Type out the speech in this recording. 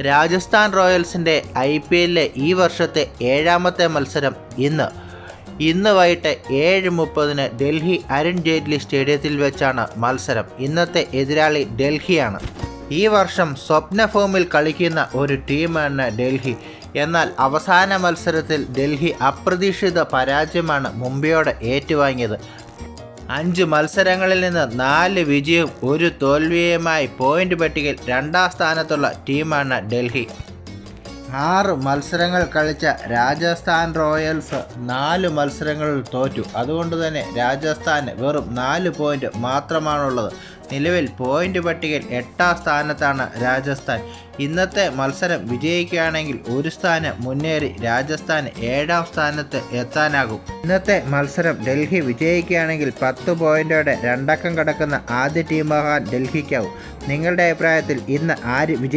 രാജസ്ഥാൻ റോയൽസിന്റെ I P എല്ലിലെ ഈ വർഷത്തെ ഏഴാമത്തെ മത്സരം ഇന്ന്. ഇന്ന് വൈകിട്ട് ഏഴ് മുപ്പതിന് ഡൽഹി അരുൺ ജെയ്റ്റ്ലി സ്റ്റേഡിയത്തിൽ വെച്ചാണ് മത്സരം. ഇന്നത്തെ എതിരാളി ഡൽഹിയാണ്. ഈ വർഷം സ്വപ്ന ഫോമിൽ കളിക്കുന്ന ഒരു ടീമാണ് ഡൽഹി. എന്നാൽ അവസാന മത്സരത്തിൽ ഡൽഹി അപ്രതീക്ഷിത പരാജയമാണ് മുംബൈയോട് ഏറ്റുവാങ്ങിയത്. അഞ്ച് മത്സരങ്ങളിൽ നിന്ന് നാല് വിജയവും ഒരു തോൽവിയുമായി പോയിന്റ് പട്ടികയിൽ രണ്ടാം സ്ഥാനത്തുള്ള ടീമാണ് ഡൽഹി. ആറ് മത്സരങ്ങൾ കളിച്ച രാജസ്ഥാൻ റോയൽസ് നാല് മത്സരങ്ങളിൽ തോറ്റു. അതുകൊണ്ട് തന്നെ രാജസ്ഥാന് വെറും നാല് പോയിന്റ് മാത്രമാണുള്ളത്. നിലവിൽ പോയിന്റ് പട്ടികയിൽ എട്ടാം സ്ഥാനത്താണ് രാജസ്ഥാൻ. ഇന്നത്തെ മത്സരം വിജയിക്കുകയാണെങ്കിൽ ഒരു സ്ഥാനം മുന്നേറി രാജസ്ഥാൻ ഏഴാം സ്ഥാനത്ത് എത്താനാകും. ഇന്നത്തെ മത്സരം ഡൽഹി വിജയിക്കുകയാണെങ്കിൽ പത്ത് പോയിന്റോടെ രണ്ടക്കം കടക്കുന്ന ആദ്യ ടീമാകാൻ ഡൽഹിക്കാവും. നിങ്ങളുടെ അഭിപ്രായത്തിൽ ഇന്ന് ആര് വിജയിക്കും?